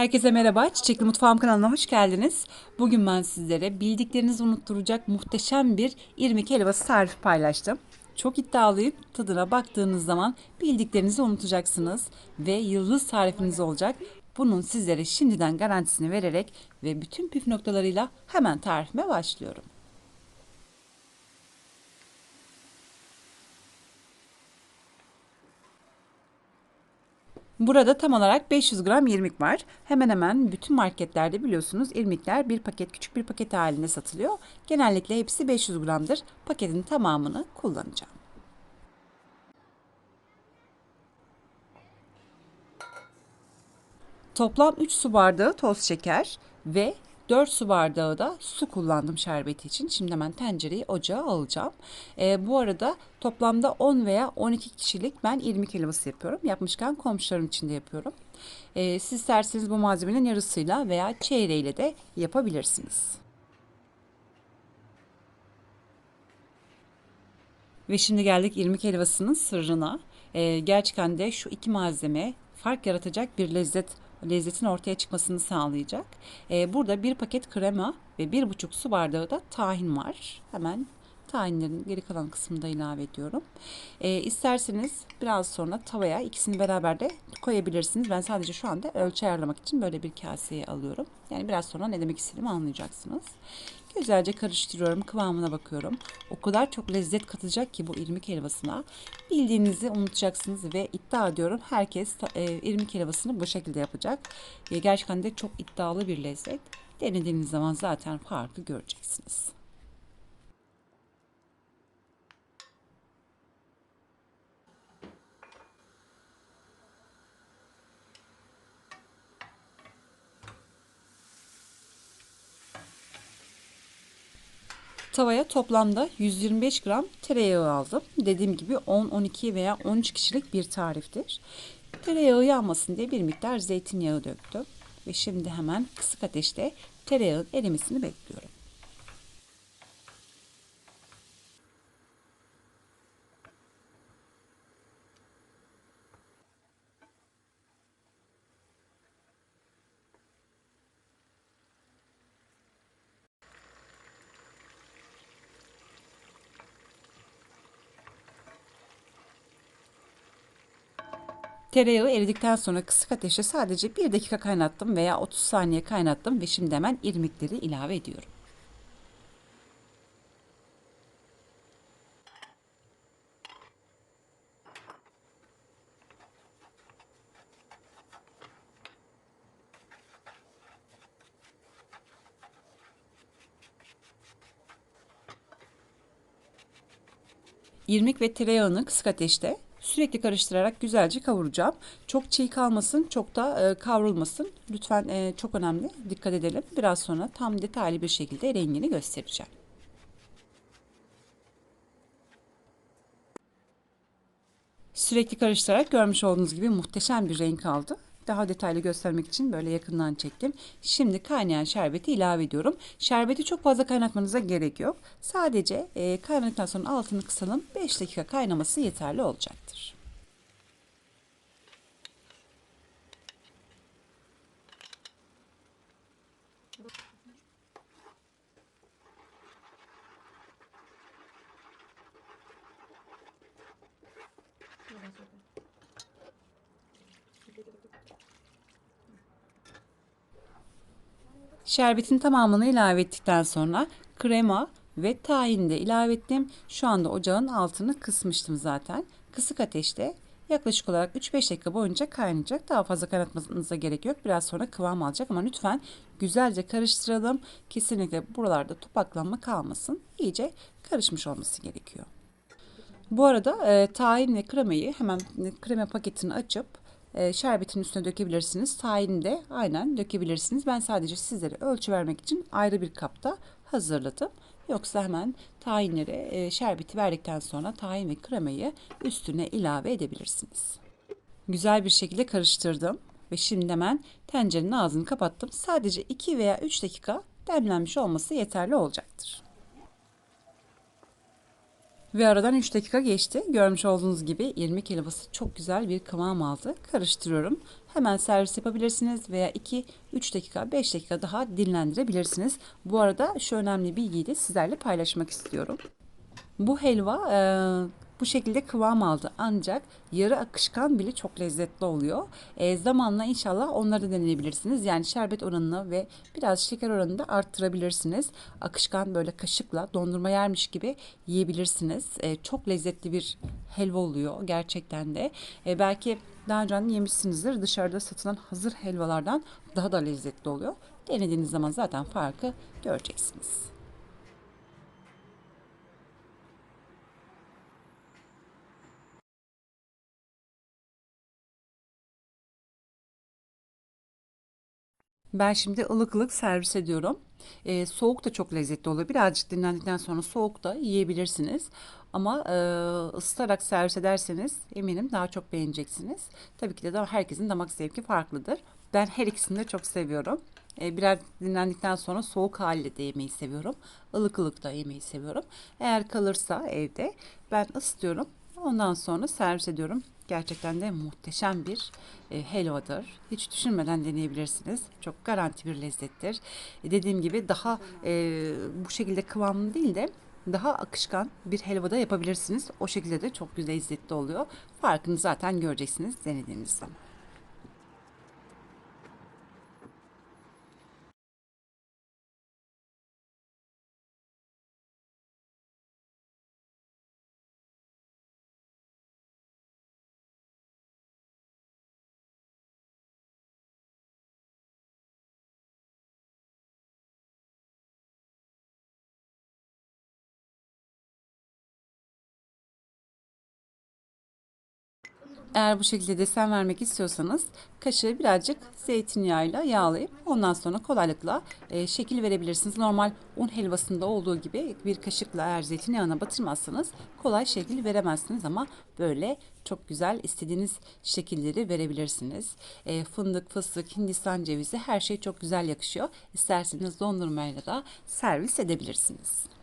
Herkese merhaba. Çiçekli Mutfağım kanalına hoş geldiniz. Bugün ben sizlere bildiklerinizi unutturacak muhteşem bir irmik helvası tarifi paylaştım. Çok iddialıyım. Tadına baktığınız zaman bildiklerinizi unutacaksınız ve yıldız tarifiniz olacak. Bunun sizlere şimdiden garantisini vererek ve bütün püf noktalarıyla hemen tarifime başlıyorum. Burada tam olarak 500 gram irmik var. Hemen hemen bütün marketlerde biliyorsunuz irmikler bir paket küçük bir paket halinde satılıyor. Genellikle hepsi 500 gramdır. Paketin tamamını kullanacağım. Toplam 3 su bardağı toz şeker ve 4 su bardağı da su kullandım şerbeti için. Şimdi hemen tencereyi ocağa alacağım. Ee, bu arada toplamda 10 veya 12 kişilik ben irmik helvası yapıyorum. Yapmışken komşularım için de yapıyorum. Ee, siz isterseniz bu malzemenin yarısıyla veya çeyreğiyle de yapabilirsiniz. Ve şimdi geldik irmik helvasının sırrına. Ee, gerçekten de şu iki malzeme fark yaratacak bir lezzet lezzetin ortaya çıkmasını sağlayacak. Ee, burada bir paket krema ve bir buçuk su bardağı da tahin var. Hemen tahinlerin geri kalan kısmını da ilave ediyorum. Ee, isterseniz biraz sonra tavaya ikisini beraber de koyabilirsiniz. Ben sadece şu anda ölçü ayarlamak için böyle bir kaseye alıyorum. Yani biraz sonra ne demek istediğimi anlayacaksınız. Güzelce karıştırıyorum, kıvamına bakıyorum. O kadar çok lezzet katacak ki bu irmik helvasına. Bildiğinizi unutacaksınız ve iddia ediyorum herkes e, irmik helvasını bu şekilde yapacak. E, gerçekten de çok iddialı bir lezzet. Denediğiniz zaman zaten farkı göreceksiniz. Tavaya toplamda 125 gram tereyağı aldım. Dediğim gibi 10, 12 veya 13 kişilik bir tariftir. Tereyağı yanmasın diye bir miktar zeytinyağı döktüm. Ve şimdi hemen kısık ateşte tereyağın erimesini bekliyorum. Tereyağı eridikten sonra kısık ateşte sadece 1 dakika kaynattım veya 30 saniye kaynattım ve şimdi hemen irmikleri ilave ediyorum. İrmik ve tereyağını kısık ateşte Sürekli karıştırarak güzelce kavuracağım. Çok çiğ kalmasın, çok da e, kavrulmasın. Lütfen e, çok önemli. Dikkat edelim. Biraz sonra tam detaylı bir şekilde rengini göstereceğim. Sürekli karıştırarak görmüş olduğunuz gibi muhteşem bir renk aldı. Daha detaylı göstermek için böyle yakından çektim. Şimdi kaynayan şerbeti ilave ediyorum. Şerbeti çok fazla kaynatmanıza gerek yok. Sadece e, kaynadıktan sonra altını kısalım. 5 dakika kaynaması yeterli olacaktır. Şerbetin tamamını ilave ettikten sonra krema ve tahin de ilave ettim. Şu anda ocağın altını kısmıştım zaten. Kısık ateşte yaklaşık olarak 3-5 dakika boyunca kaynayacak. Daha fazla kaynatmanıza gerek yok. Biraz sonra kıvam alacak ama lütfen güzelce karıştıralım. Kesinlikle buralarda topaklanma kalmasın. İyice karışmış olması gerekiyor. Bu arada e, tahin ve kremayı hemen krema paketini açıp e, şerbetin üstüne dökebilirsiniz. Tahini de aynen dökebilirsiniz. Ben sadece sizlere ölçü vermek için ayrı bir kapta hazırladım. Yoksa hemen tahinleri e, şerbeti verdikten sonra tahin ve kremayı üstüne ilave edebilirsiniz. Güzel bir şekilde karıştırdım ve şimdi hemen tencerenin ağzını kapattım. Sadece 2 veya 3 dakika demlenmiş olması yeterli olacaktır. Ve aradan 3 dakika geçti. Görmüş olduğunuz gibi irmik helvası çok güzel bir kıvam aldı. Karıştırıyorum. hemen servis yapabilirsiniz veya 2 3 dakika 5 dakika daha dinlendirebilirsiniz. Bu arada şu önemli bilgiyi de sizlerle paylaşmak istiyorum. Bu helva e, bu şekilde kıvam aldı ancak yarı akışkan bile çok lezzetli oluyor. E, zamanla inşallah onları deneyebilirsiniz. Yani şerbet oranını ve biraz şeker oranını da arttırabilirsiniz. Akışkan böyle kaşıkla dondurma yermiş gibi yiyebilirsiniz. E, çok lezzetli bir helva oluyor gerçekten de. E, belki daha önce yemişsinizdir. Dışarıda satılan hazır helvalardan daha da lezzetli oluyor. Denediğiniz zaman zaten farkı göreceksiniz. Ben şimdi ılık ılık servis ediyorum. Ee, soğuk da çok lezzetli oluyor. Birazcık dinlendikten sonra soğuk da yiyebilirsiniz. Ama e, ısıtarak servis ederseniz eminim daha çok beğeneceksiniz. Tabii ki de herkesin damak zevki farklıdır. Ben her ikisini de çok seviyorum. Ee, biraz dinlendikten sonra soğuk haliyle de yemeyi seviyorum. Ilık ılık da yemeyi seviyorum. Eğer kalırsa evde ben ısıtıyorum. Ondan sonra servis ediyorum. Gerçekten de muhteşem bir e, helvadır. Hiç düşünmeden deneyebilirsiniz. Çok garanti bir lezzettir. E, dediğim gibi daha e, bu şekilde kıvamlı değil de daha akışkan bir helvada yapabilirsiniz. O şekilde de çok güzel lezzetli oluyor. Farkını zaten göreceksiniz denediğiniz zaman. Eğer bu şekilde desen vermek istiyorsanız kaşığı birazcık zeytinyağıyla yağlayıp ondan sonra kolaylıkla e, şekil verebilirsiniz. Normal un helvasında olduğu gibi bir kaşıkla eğer zeytinyağına batırmazsanız kolay şekil veremezsiniz ama böyle çok güzel istediğiniz şekilleri verebilirsiniz. E, fındık, fıstık, hindistan cevizi her şey çok güzel yakışıyor. İsterseniz dondurmayla da servis edebilirsiniz.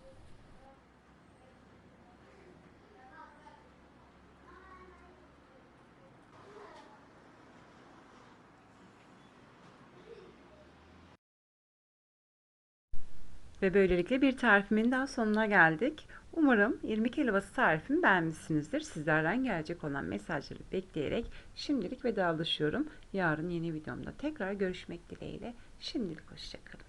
Ve böylelikle bir tarifimin daha sonuna geldik. Umarım irmik helvası tarifimi beğenmişsinizdir. Sizlerden gelecek olan mesajları bekleyerek şimdilik vedalaşıyorum. Yarın yeni videomda tekrar görüşmek dileğiyle. Şimdilik hoşçakalın.